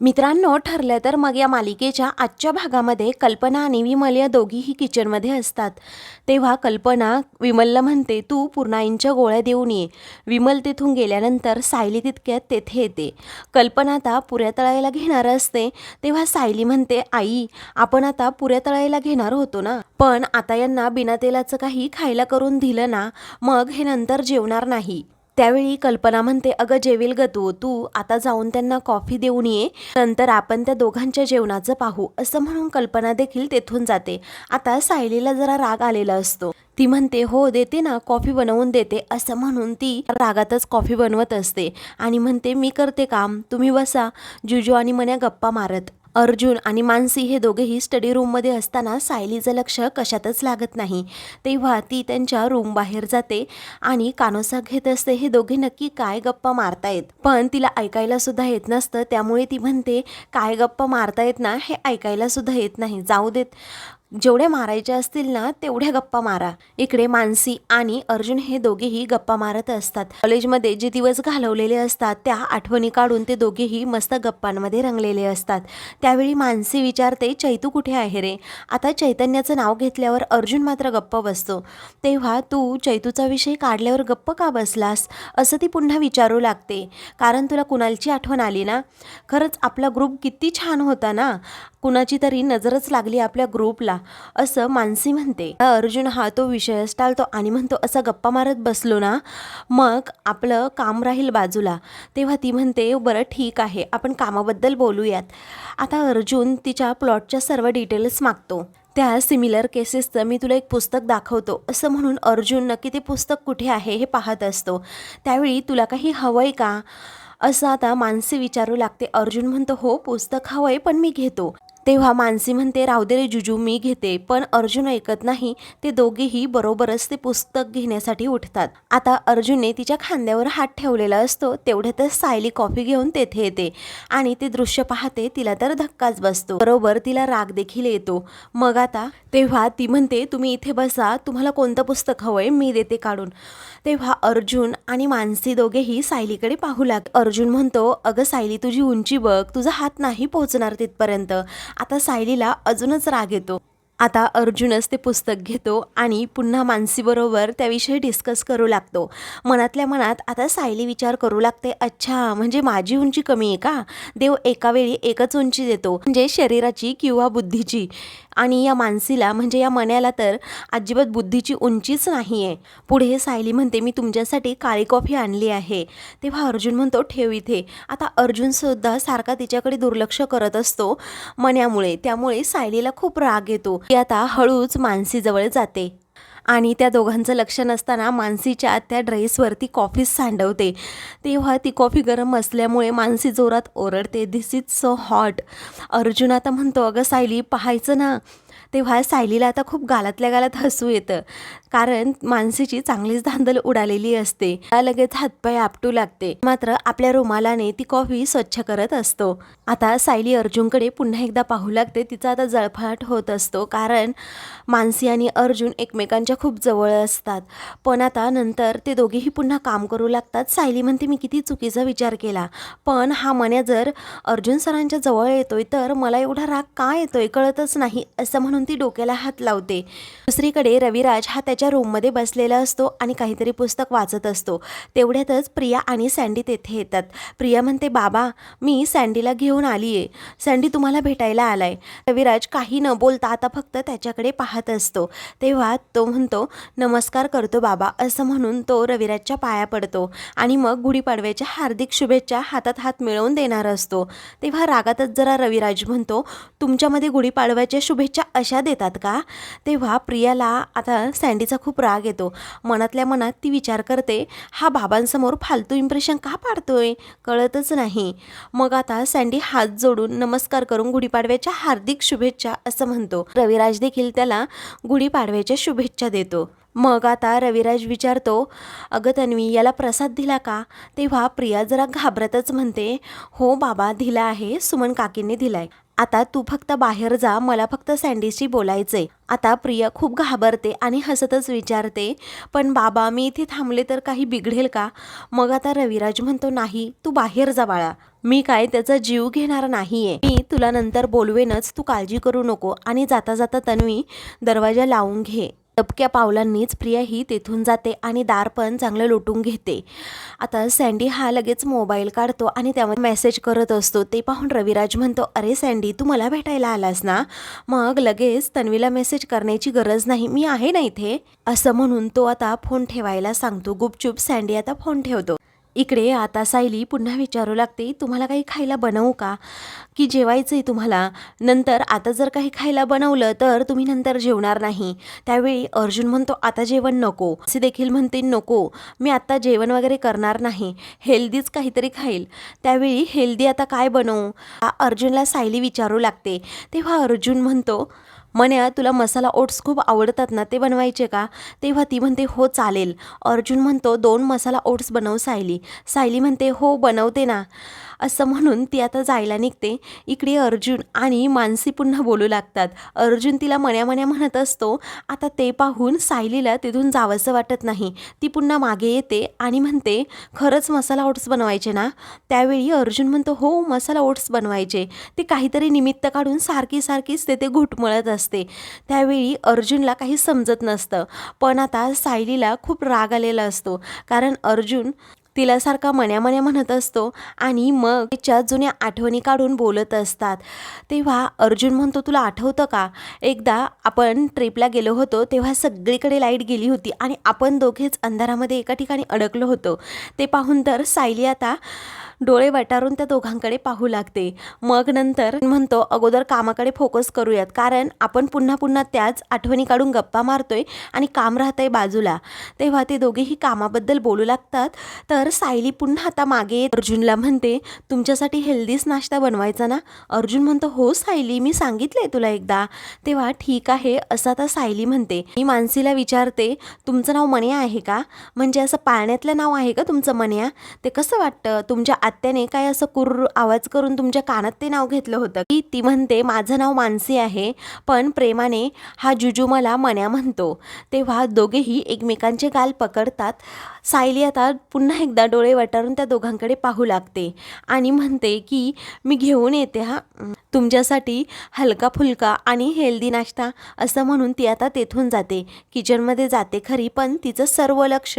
मित्रांनो ठरलं तर मग या मालिकेच्या आजच्या भागामध्ये कल्पना आणि विमल या दोघीही किचनमध्ये असतात. तेव्हा कल्पना विमलला म्हणते तू पूर्णाईंच्या गोळ्या देऊन ये. विमल तिथून गेल्यानंतर सायली तितक्यात तेथे येते. कल्पना आता पुऱ्या तळायला घेणार असते. तेव्हा सायली म्हणते आई आपण आता पुऱ्या तळायला घेणार होतो ना? पण आता यांना बिना तेलाचं काही खायला करून दिलं ना मग हे नंतर जेवणार नाही. त्यावेळी कल्पना म्हणते अगं जेवेल ग तू तू आता जाऊन त्यांना कॉफी देऊन ये नंतर आपण त्या दोघांच्या जेवणाचं पाहू. असं म्हणून कल्पना देखील तेथून जाते. आता सायलीला जरा राग आलेला असतो. ती म्हणते हो देते ना कॉफी बनवून देते. असं म्हणून ती रागातच कॉफी बनवत असते आणि म्हणते मी करते काम तुम्ही बसा. जुजू आणि मन्या गप्पा मारत अर्जुन आणि मानसी हे दोघेही स्टडी रूममध्ये असताना सायलीचं लक्ष कशातच लागत नाही. तेव्हा ती त्यांच्या रूम बाहेर जाते आणि कानोसा घेत असते. हे दोघे नक्की काय गप्पा मारतायत? पण तिला ऐकायला सुद्धा येत नसतं. त्यामुळे ती म्हणते काय गप्पा मारतायत ना? हे ऐकायला सुद्धा येत नाही. जाऊ देत. जेवढ्या मारायच्या असतील ना तेवढ्या गप्पा मारा. इकडे मानसी आणि अर्जुन हे दोघेही गप्पा मारत असतात. कॉलेजमध्ये जे दिवस घालवलेले असतात त्या आठवणी काढून ते दोघेही मस्त गप्पांमध्ये रंगलेले असतात. त्यावेळी मानसी विचारते चैतू कुठे आहे रे? आता चैतन्याचं नाव घेतल्यावर अर्जुन मात्र गप्प बसतो. तेव्हा तू चैतूचा विषय काढल्यावर गप्प का बसलास? असं ती पुन्हा विचारू लागते. कारण तुला कुणालची आठवण आली ना? खरंच आपला ग्रुप किती छान होता ना? कुणाची तरी नजरच लागली आपल्या ग्रुपला असं मानसी म्हणते. अर्जुन हा तो विषयच टाळतो आणि म्हणतो असं गप्पा मारत बसलो ना मग आपलं काम राहील बाजूला. तेव्हा ती म्हणते बरं ठीक आहे आपण कामाबद्दल बोलूयात. आता अर्जुन तिच्या प्लॉटच्या सर्व डिटेल्स मागतो. त्या सिमिलर केसेसचं मी तुला एक पुस्तक दाखवतो असं म्हणून अर्जुन नक्की ते पुस्तक कुठे आहे हे पाहत असतो. त्यावेळी तुला काही हवं आहे का? असं आता मानसी विचारू लागते. अर्जुन म्हणतो हो पुस्तक हवंय पण मी घेतो. तेव्हा मानसी म्हणते राहू दे रे जुजू मी घेते. पण अर्जुन ऐकत नाही. ते दोघेही बरोबरच ते पुस्तक घेण्यासाठी उठतात. आता अर्जुनने तिच्या खांद्यावर हात ठेवलेला असतो तेवढ्यातच सायली कॉफी घेऊन तेथे येते आणि ते दृश्य पाहते तिला तर धक्काच बसतो. बरोबर तिला राग देखील येतो. मग आता तेव्हा ती म्हणते तुम्ही इथे बसा तुम्हाला कोणतं पुस्तक हवंय मी देते काढून. तेव्हा अर्जुन आणि मानसी दोघेही सायलीकडे पाहू लाग अर्जुन म्हणतो अगं सायली तुझी उंची बघ तुझा हात नाही पोहोचणार तिथपर्यंत. आता सायलीला अजूनच राग येतो. आता अर्जुनच ते पुस्तक घेतो आणि पुन्हा मानसीबरोबर त्याविषयी डिस्कस करू लागतो. मनातल्या मनात आता सायली विचार करू लागते अच्छा म्हणजे माझी उंची कमी आहे का? देव एका वेळी एकच उंची देतो म्हणजे शरीराची किंवा बुद्धीची. आणि या मानसीला म्हणजे या मण्याला तर अजिबात बुद्धीची उंचीच नाही आहे पुढे सायली म्हणते मी तुमच्यासाठी काळी कॉफी आणली आहे. तेव्हा अर्जुन म्हणतो ठेव इथे. आता अर्जुनसुद्धा सारखा तिच्याकडे दुर्लक्ष करत असतो मण्यामुळे त्यामुळे सायलीला खूप राग येतो. ती आता हळूच मानसीजवळ जाते. आणि त्या दोघांचं लक्ष नसताना मानसीच्या त्या ड्रेसवरती कॉफी सांडवते. तेव्हा ती कॉफी गरम असल्यामुळे मानसी जोरात ओरडते this is so hot Arjun आता म्हणतो अगं सायली पाहायचं ना. तेव्हा सायलीला आता खूप गालातल्या गालात हसू येतं. कारण मानसीची चांगलीच धांदल उडालेली असते. लगेच हातपाय आपटू लागते. मात्र आपल्या रुमालाने ती कॉफी स्वच्छ करत असतो. आता सायली अर्जुनकडे पुन्हा एकदा पाहू लागते. तिचा आता जळफाट होत असतो. कारण मानसी आणि अर्जुन एकमेकांच्या खूप जवळ असतात. पण आता नंतर ते दोघेही पुन्हा काम करू लागतात. सायली म्हणते मी किती चुकीचा विचार केला. पण हा मन्या जर अर्जुन सरांच्या जवळ येतोय तर मला एवढा राग का येतोय? कळतच नाही असं म्हणून ती डोक्याला हात लावते. दुसरीकडे रविराज हा त्याच्या रूममध्ये बसलेला असतो आणि काहीतरी पुस्तक वाचत असतो. तेवढ्यातच प्रिया आणि सँडी तेथे येतात. प्रिया म्हणते बाबा मी सँडीला घेऊन आली आहे सँडी तुम्हाला भेटायला आलाय. रविराज काही न बोलता आता फक्त त्याच्याकडे पाहत असतो. तेव्हा तो म्हणतो नमस्कार करतो बाबा असं म्हणून तो रविराजच्या पाया पडतो आणि मग गुढीपाडव्याच्या हार्दिक शुभेच्छा हातात हात मिळवून देणार असतो. तेव्हा रागातच जरा रविराज म्हणतो तुमच्यामध्ये गुढीपाडव्याच्या शुभेच्छा अशा देतात का? तेव्हा प्रियाला आता सँडीचा खूप राग येतो. मनातल्या मनात ती विचार करते हा बाबांसमोर फालतू इम्प्रेशन का पाडतोय? कळतच नाही. मग आता सँडी हात जोडून नमस्कार करून गुढीपाडव्याच्या हार्दिक शुभेच्छा असं म्हणतो. रविराज देखील त्याला गुढीपाडव्याच्या शुभेच्छा देतो. मग आता रविराज विचारतो अगं तन्वी याला प्रसाद दिला का? तेव्हा प्रिया जरा घाबरतच म्हणते हो बाबा दिला आहे. सुमन काकींनी दिलाय. आता तू फक्त बाहेर जा मला फक्त सँडीशी बोलायचंय. आता प्रिया खूप घाबरते आणि हसतच विचारते पण बाबा मी इथे थांबले तर काही बिघडेल का? मग आता रविराज म्हणतो नाही तू बाहेर जा बाळा. मी काय त्याचा जीव घेणार नाहीये. मी तुला नंतर बोलवेनच तू काळजी करू नको आणि जाता जाता तन्वी दरवाजा लावून घे. दबक्या पावलांनीच प्रिया ही तेथून जाते आणि दार पण चांगलं लुटून घेते. आता सँडी हा लगेच मोबाईल काढतो आणि त्यामध्ये मेसेज करत असतो. ते पाहून रविराज म्हणतो अरे सँडी तू मला भेटायला आलास ना? मग लगेच तन्वीला मेसेज करण्याची गरज नाही. मी आहे ना इथे? असं म्हणून तो आता फोन ठेवायला सांगतो. गुपचूप सँडी आता फोन ठेवतो. इकडे आता सायली पुन्हा विचारू लागते तुम्हाला काही खायला बनवू का? की जेवायचं आहे तुम्हाला? नंतर आता जर काही खायला बनवलं तर तुम्ही नंतर जेवणार नाही. त्यावेळी अर्जुन म्हणतो आता जेवण नको. असे देखील म्हणते नको मी आता जेवण वगैरे करणार नाही हेल्दीच काहीतरी खाईल. त्यावेळी हेल्दी आता काय बनवू? अर्जुनला सायली विचारू लागते. तेव्हा अर्जुन म्हणतो मन्या तुला मसाला ओट्स खूप आवडतात ना ते बनवायचे का? तेव्हा ती म्हणते हो चालेल. अर्जुन म्हणतो दोन मसाला ओट्स बनव सायली. सायली म्हणते हो बनवते ना. असं म्हणून ती आता जायला निघते. इकडे अर्जुन आणि मानसी पुन्हा बोलू लागतात. अर्जुन तिला मण्यामण्या म्हणत असतो आता ते पाहून सायलीला तिथून जावंसं वाटत नाही. ती पुन्हा मागे येते आणि म्हणते खरंच मसाला ओट्स बनवायचे ना? त्यावेळी अर्जुन म्हणतो हो मसाला ओट्स बनवायचे. ती काहीतरी निमित्त काढून सारखी सारखीच ते ते घुटमळत असते. त्यावेळी अर्जुनला काही समजत नसतं. पण आता सायलीला खूप राग आलेला असतो. कारण अर्जुन तिला सारखा म्हणत असतो आणि मग तिच्या जुन्या आठवणी काढून बोलत असतात. तेव्हा अर्जुन म्हणतो तुला आठवतं का? एकदा आपण ट्रिपला गेलो होतो तेव्हा सगळीकडे लाइट गेली होती आणि आपण दोघेच अंधारामध्ये एका ठिकाणी अडकलो होतो. ते पाहून तर सायली आता डोळे वटारून त्या दोघांकडे पाहू लागते. मग नंतर म्हणतो अगोदर कामाकडे फोकस करूयात. कारण आपण पुन्हा पुन्हा त्याच आठवणी काढून गप्पा मारतोय आणि काम राहतंय बाजूला. तेव्हा ते दोघेही कामाबद्दल बोलू लागतात. तर सायली पुन्हा आता मागे येत. अर्जुनला म्हणते तुमच्यासाठी हेल्दीच नाश्ता बनवायचा ना? अर्जुन म्हणतो हो सायली मी सांगितलंय तुला एकदा. तेव्हा ठीक आहे. असं आता सायली म्हणते. मी मानसीला विचारते तुमचं नाव मन्या आहे का? म्हणजे असं पाळण्यातलं नाव आहे का तुमचं मन्या? ते कसं वाटतं? तुमच्या आत्याने काय असं कुर्र आवाज करून तुमच्या कानात ते नाव घेतलं होतं? की ती म्हणते माझं नाव मानसी आहे पण प्रेमाने हा जुजू मला मन्या म्हणतो. तेव्हा दोघेही एकमेकांचे गाल पकडतात. सायली आता पुन्हा एकदा डोळे वटारून त्या दोघांकडे पाहू लागते आणि म्हणते की मी घेऊन येते हा. तुमच्यासाठी हलका फुलका आणि हेल्दी नाश्ता असं म्हणून ती आता तेथून जाते. किचनमध्ये जाते खरी पण तिचं सर्व लक्ष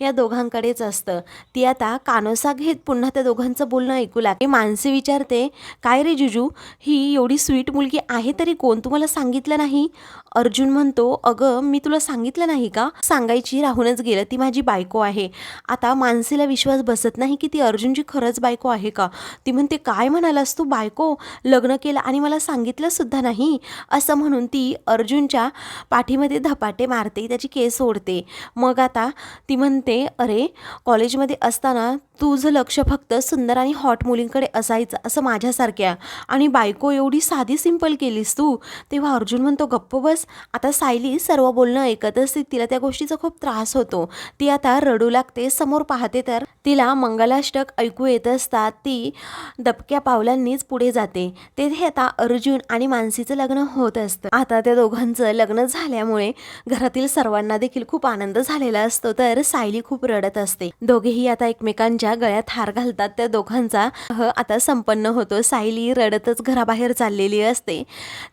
या दोघांकडेच असतं. ती आता कानोसा घेत पुन्हा त्या दोघांचं बोलणं ऐकू लागते. मानसी विचारते काय रे जुजू ही एवढी स्वीट मुलगी आहे तरी कोण? तुम्हाला सांगितलं नाही? अर्जुन म्हणतो अगं मी तुला सांगितलं नाही का? सांगायची राहूनच गेलं. ती माझी बायको आहे. आता मानसीला विश्वास बसत नाही की ती अर्जुनची खरंच बायको आहे का? ती म्हणते काय म्हणालास तू बायको? लग्न केलं आणि मला सांगितलंसुद्धा नाही? असं म्हणून ती अर्जुनच्या पाठीमध्ये धपाटे मारते त्याची केस ओढते. मग आता ती म्हणते अरे कॉलेजमध्ये असताना तुझं लक्ष फक्त सुंदर आणि हॉट मुलींकडे असायचं असं माझ्यासारख्या. आणि बायको एवढी साधी सिंपल केलीस तू. तेव्हा अर्जुन म्हणतो गप्प बस. आता सायली सर्व बोलणं ऐकत असते तिला त्या गोष्टीचा खूप त्रास होतो. ती आता रडू लागते समोर पाहते तर. तिला मंगलाष्टक ऐकू येत असतात. ती दबक्या पावलांनीच पुढे जाते. तेथे आता अर्जुन आणि मानसीचं लग्न होत असतं. आता त्या दोघांचं लग्न झाल्यामुळे घरातील सर्वांना देखील खूप आनंद झालेला असतो. तर सायली खूप रडत असते. दोघेही आता एकमेकांच्या गळ्यात हार घालतात. त्या दोघांचा ह आता संपन्न होतो. सायली रडतच घराबाहेर चाललेली असते.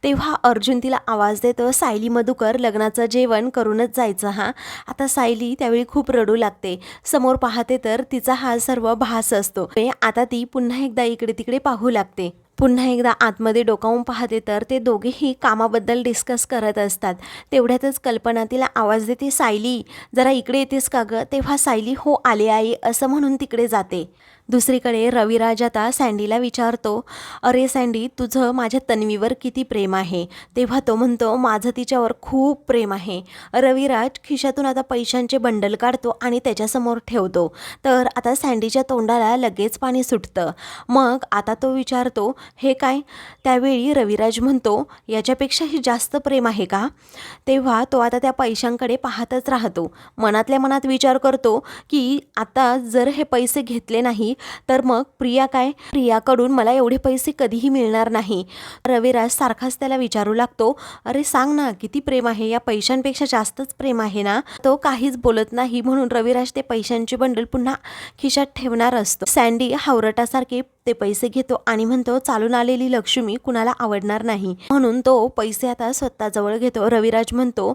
तेव्हा अर्जुन तिला आवाज देतो सायली मधुकर लग्नाचं जेवण करूनच जायचं हा? आता सायली त्यावेळी खूप रडू लागते. समोर पाहते तर तिचा हा सर्व भास असतो. आता ती पुन्हा एकदा इकडे तिकडे पाहू लागते. पुन्हा एकदा आतमध्ये डोकावून पाहते तर ते दोघेही कामाबद्दल डिस्कस करत असतात. तेवढ्यातच कल्पना तिला आवाज देते सायली जरा इकडे येतेस का गं? तेव्हा सायली हो आले आई असं म्हणून तिकडे जाते. दुसरीकडे रविराज आता सँडीला विचारतो अरे सँडी तुझं माझ्या तन्वीवर किती प्रेम आहे? तेव्हा तो म्हणतो माझं तिच्यावर खूप प्रेम आहे. रविराज खिशातून आता पैशांचे बंडल काढतो आणि त्याच्यासमोर ठेवतो. तर आता सँडीच्या तोंडाला लगेच पाणी सुटतं. मग आता तो विचारतो हे काय? त्यावेळी रविराज म्हणतो याच्यापेक्षाही जास्त प्रेम आहे का? तेव्हा तो आता त्या पैशांकडे पाहतच राहतो. मनातल्या मनात विचार करतो की आता जर हे पैसे घेतले नाही तर मग प्रिया काय? प्रियाकडून मला एवढे पैसे कधीही मिळणार नाही. रविराज सारखाच त्याला विचारू लागतो अरे सांग ना किती प्रेम आहे? या पैशांपेक्षा जास्तच प्रेम आहे ना? तो काहीच बोलत नाही म्हणून रविराज ते पैशांचे बंडल पुन्हा खिशात ठेवणार असतो. सँडी हावरटासारखे ते पैसे घेतो आणि म्हणतो चालून आलेली लक्ष्मी कुणाला आवडणार नाही? म्हणून तो पैसे आता स्वतःजवळ घेतो. रविराज म्हणतो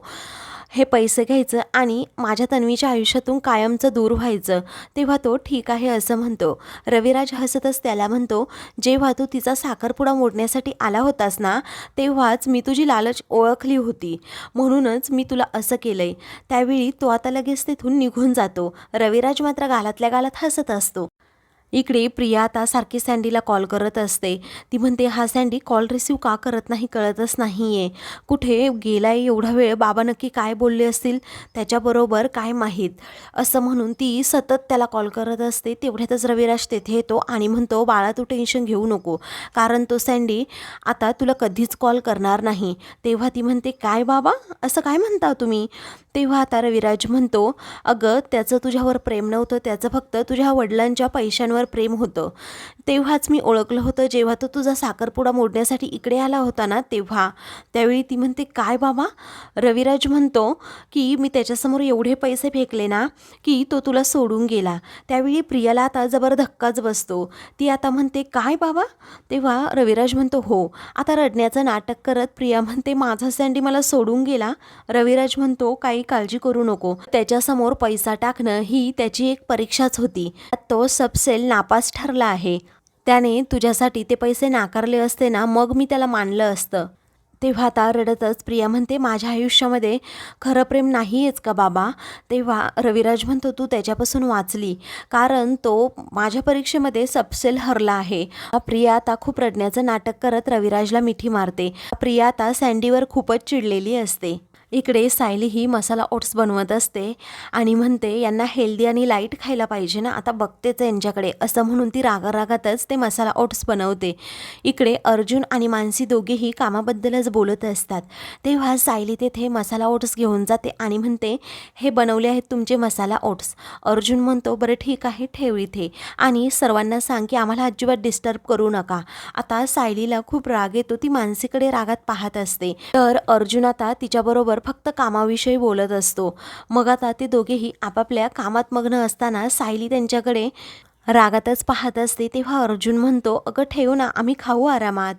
हे पैसे घ्यायचं आणि माझ्या तन्वीच्या आयुष्यातून कायमचं दूर व्हायचं तेव्हा तो ठीक आहे असं म्हणतो. रविराज हसतच त्याला म्हणतो जेव्हा तू तिचा साखरपुडा मोडण्यासाठी आला होतास ना तेव्हाच मी तुझी लालच ओळखली होती. म्हणूनच मी तुला असं केलंय. त्यावेळी तो आता लगेच तिथून निघून जातो. रविराज मात्र गालातल्या गालात हसत असतो. इकडे प्रिया आता सारखी सँडीला कॉल करत असते. ती म्हणते हा सँडी कॉल रिसीव का करत नाही? कळतच नाही आहे कुठे गेलाय एवढा वेळ? बाबा नक्की काय बोलले असतील? त्याच्याबरोबर काय माहीत? असं म्हणून ती सतत त्याला कॉल करत असते. तेवढ्यातच रविराज तेथे येतो आणि म्हणतो बाळा तू टेन्शन घेऊ नको. कारण तो सँडी आता तुला कधीच कॉल करणार नाही. तेव्हा ती म्हणते काय बाबा? असं काय म्हणता तुम्ही? तेव्हा आता रविराज म्हणतो अगं त्याचं तुझ्यावर प्रेम नव्हतं. त्याचं फक्त तुझ्या वडिलांच्या पैशांवर प्रेम होतं. तेव्हाच मी ओळखलं होतं. जेव्हा तो तुझा साखरपुडा मोडण्यासाठी इकडे आला होता ना तेव्हा. त्यावेळी ती म्हणते काय बाबा? रविराज म्हणतो की मी त्याच्यासमोर एवढे पैसे फेकले ना की तो तुला सोडून गेला. त्यावेळी प्रियाला आता जबर धक्काच बसतो. ती आता म्हणते काय बाबा? तेव्हा रविराज म्हणतो हो आता रडण्याचं नाटक करत प्रिया म्हणते माझा सँडी मला सोडून गेला. रविराज म्हणतो काही काळजी करू नको. त्याच्यासमोर पैसा टाकणं ही त्याची एक परीक्षाच होती. तो सबसेल नापास ठरला आहे. त्याने तुझ्यासाठी ते पैसे नाकारले असते ना मग मी त्याला मानलं असतं. तेव्हा आता रडतच प्रिया म्हणते माझ्या आयुष्यामध्ये खरं प्रेम नाही आहेच का बाबा? तेव्हा रविराज म्हणतो तू त्याच्यापासून वाचली. कारण तो माझ्या परीक्षेमध्ये सबसेल हरला आहे. प्रिया आता खूप रडण्याचं नाटक करत रविराजला मिठी मारते. प्रिया आता सँडीवर खूपच चिडलेली असते. इकडे सायली ही मसाला ओट्स बनवत असते आणि म्हणते यांना हेल्दी आणि लाइट खायला पाहिजे ना आता बघतेच यांच्याकडे. असं म्हणून ती रागारागातच ते मसाला ओट्स बनवते. इकडे अर्जुन आणि मानसी दोघेही कामाबद्दलच बोलत असतात. तेव्हा सायली तेथे मसाला ओट्स घेऊन जाते आणि म्हणते हे बनवले आहेत तुमचे मसाला ओट्स. अर्जुन म्हणतो बरं ठीक आहे ठेव इथे. आणि सर्वांना सांग की आम्हाला अजिबात डिस्टर्ब करू नका. आता सायलीला खूप राग येतो ती मानसीकडे रागात पाहत असते. तर अर्जुन आता तिच्याबरोबर फक्त कामाविषयी बोलत असतो. मग आता ते दोघेही आपापल्या कामात मग्न असताना सायली त्यांच्याकडे रागातच पाहत असते तेव्हा अर्जुन म्हणतो अगं ठेवू ना आम्ही खाऊ आरामात.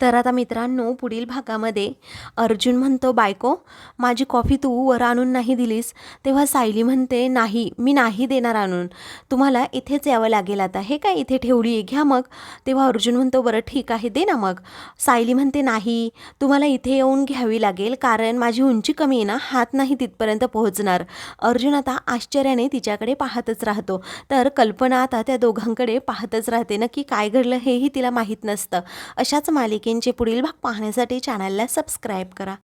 तर आता मित्रांनो पुढील भागामध्ये अर्जुन म्हणतो बायको माझी कॉफी तू वर आणून नाही दिलीस. तेव्हा सायली म्हणते नाही मी नाही देणार आणून. तुम्हाला इथेच यावं लागेल आता. हे काय इथे ठेवली आहे? घ्या मग. तेव्हा अर्जुन म्हणतो बरं ठीक आहे दे ना मग. सायली म्हणते नाही तुम्हाला इथे येऊन घ्यावी लागेल कारण माझी उंची कमी आहे ना हात नाही तिथपर्यंत पोहोचणार. अर्जुन आता आश्चर्याने तिच्याकडे पाहतच राहतो. तर कल्पना आता त्या दोघांकडे पाहतच राहते नक्की काय घडलं हेही तिला माहीत नसतं. अशाच मालिकेंचे पुढील भाग पाहण्यासाठी चॅनलला सबस्क्राईब करा.